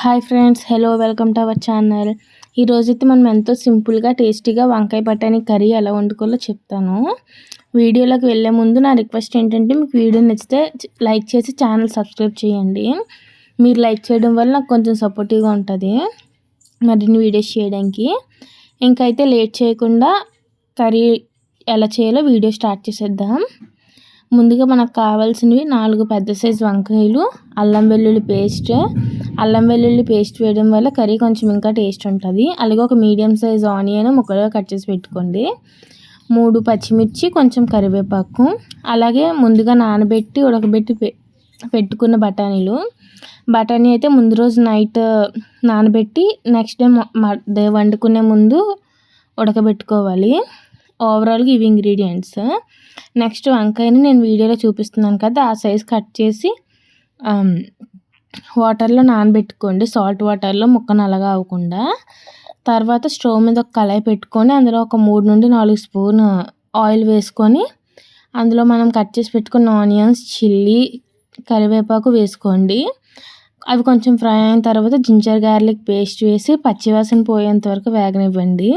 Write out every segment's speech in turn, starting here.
Hi friends hello welcome to our channel ఈరోజైతే మనం ఎంతో సింపుల్గా టేస్టీగా వంకాయ బఠానీ కర్రీ ఎలా వండుకోవాలో చెప్తాను. వీడియోలోకి వెళ్ళే ముందు నా రిక్వెస్ట్ ఏంటంటే మీకు వీడియో నచ్చితే లైక్ చేసి ఛానల్ సబ్స్క్రైబ్ చేయండి. మీరు లైక్ చేయడం వల్ల నాకు కొంచెం సపోర్టివ్గా ఉంటుంది. మరిన్ని వీడియోస్ చేయడానికి. ఇంకైతే లేట్ చేయకుండా కర్రీ ఎలా చేయాలో వీడియో స్టార్ట్ చేసేద్దాం. ముందుగా మనకు కావాల్సినవి నాలుగు పెద్ద సైజు వంకాయలు అల్లం వెల్లుల్లి పేస్ట్ అల్లం వెల్లుల్లి పేస్ట్ వేయడం వల్ల కర్రీ కొంచెం ఇంకా టేస్ట్ ఉంటుంది. అలాగే ఒక మీడియం సైజ్ ఆనియన్ ముక్కలుగా కట్ చేసి పెట్టుకోండి. మూడు పచ్చిమిర్చి కొంచెం కరివేపాకు అలాగే ముందుగా నానబెట్టి ఉడకబెట్టి పెట్టుకున్న బఠానీలు. బఠానీ అయితే ముందు రోజు నైట్ నానబెట్టి నెక్స్ట్ డే వండుకునే ముందు ఉడకబెట్టుకోవాలి. ఓవరాల్గా ఇవి ఇంగ్రీడియంట్స్ నెక్స్ట్ వంకాయని నేను వీడియోలో చూపిస్తున్నాను కదా ఆ సైజ్ కట్ చేసి um, వాటర్లో నానబెట్టుకోండి. సాల్ట్ వాటర్లో ముక్క నల్లగా అవ్వకుండా. తర్వాత స్టవ్ మీద ఒక కళాయి పెట్టుకొని అందులో ఒక మూడు నుండి నాలుగు స్పూన్ ఆయిల్ వేసుకొని అందులో మనం కట్ చేసి పెట్టుకున్న ఆనియన్స్ చిల్లీ కరివేపాకు వేసుకోండి. అవి కొంచెం ఫ్రై అయిన తర్వాత జింజర్ గార్లిక్ పేస్ట్ వేసి పచ్చివాసన పోయేంత వరకు వేగనివ్వండి.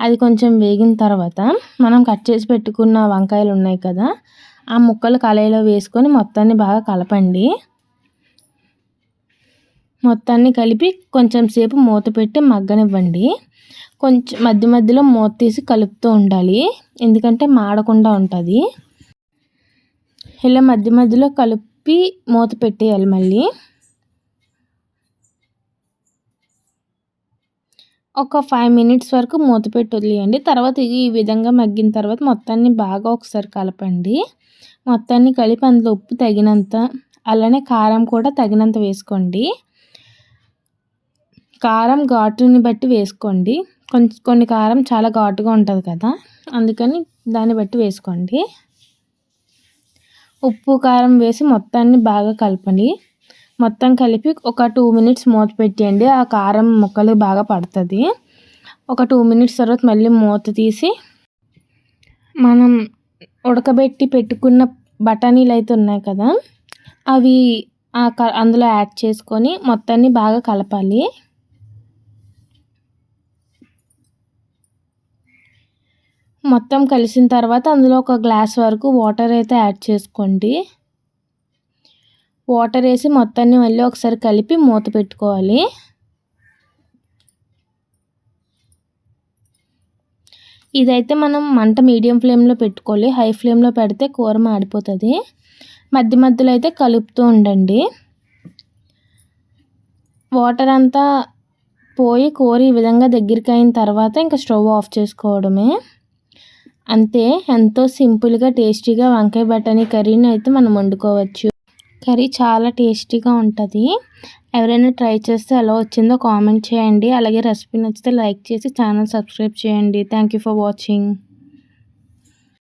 అది కొంచెం వేగిన తర్వాత మనం కట్ చేసి పెట్టుకున్న వంకాయలు ఉన్నాయి కదా ఆ ముక్కలు కళాయిలో వేసుకొని మొత్తాన్ని బాగా కలపండి. మొత్తాన్ని కలిపి కొంచెం సేపు మూత పెట్టి మగ్గనివ్వండి. కొంచెం మధ్య మధ్యలో మూత తీసి కలుపుతూ ఉండాలి. ఎందుకంటే మాడకుండా ఉంటుంది. ఇలా మధ్య మధ్యలో కలిపి మూత పెట్టేయాలి మళ్ళీ. ఒక ఫైవ్ మినిట్స్ వరకు మూత పెట్టి వదిలేయండి. తర్వాత ఈ విధంగా మగ్గిన తర్వాత మొత్తాన్ని బాగా ఒకసారి కలపండి. మొత్తాన్ని కలిపి అందులో ఉప్పు తగినంత అలానే కారం కూడా తగినంత వేసుకోండి. కారం ఘాటుని బట్టి వేసుకోండి. కొంచెం కొన్ని కారం చాలా ఘాటుగా ఉంటుంది కదా అందుకని దాన్ని బట్టి వేసుకోండి. ఉప్పు కారం వేసి మొత్తాన్ని బాగా కలపండి. మొత్తం కలిపి ఒక టూ మినిట్స్ మూత పెట్టేయండి. ఆ కారం ముక్కలు బాగా పడుతుంది. ఒక టూ మినిట్స్ తర్వాత మళ్ళీ మూత తీసి మనం ఉడకబెట్టి పెట్టుకున్న బఠానీలు అయితే ఉన్నాయి కదా అవి అందులో యాడ్ చేసుకొని మొత్తాన్ని బాగా కలపాలి. మొత్తం కలిసిన తర్వాత అందులో ఒక గ్లాస్ వరకు వాటర్ అయితే యాడ్ చేసుకోండి. వాటర్ వేసి మొత్తాన్ని మళ్ళీ ఒకసారి కలిపి మూత పెట్టుకోవాలి. ఇదైతే మనం మంట మీడియం ఫ్లేమ్లో పెట్టుకోవాలి. హై ఫ్లేమ్లో పెడితే కూర మాడిపోతుంది. మధ్య మధ్యలో అయితే కలుపుతూ ఉండండి. వాటర్ అంతా పోయి కూర ఈ విధంగా దగ్గరికి అయిన తర్వాత ఇంకా స్టవ్ ఆఫ్ చేసుకోవడమే. అంతే ఎంతో సింపుల్గా టేస్టీగా వంకాయ బఠానీ కర్రీని అయితే మనం వండుకోవచ్చు. కర్రీ చాలా టేస్టీగా ఉంటుంది. ఎవరైనా ట్రై చేస్తే ఎలా వచ్చిందో కామెంట్ చేయండి. అలాగే రెసిపీ నచ్చితే లైక్ చేసి ఛానల్ సబ్స్క్రైబ్ చేయండి. Thank for watching.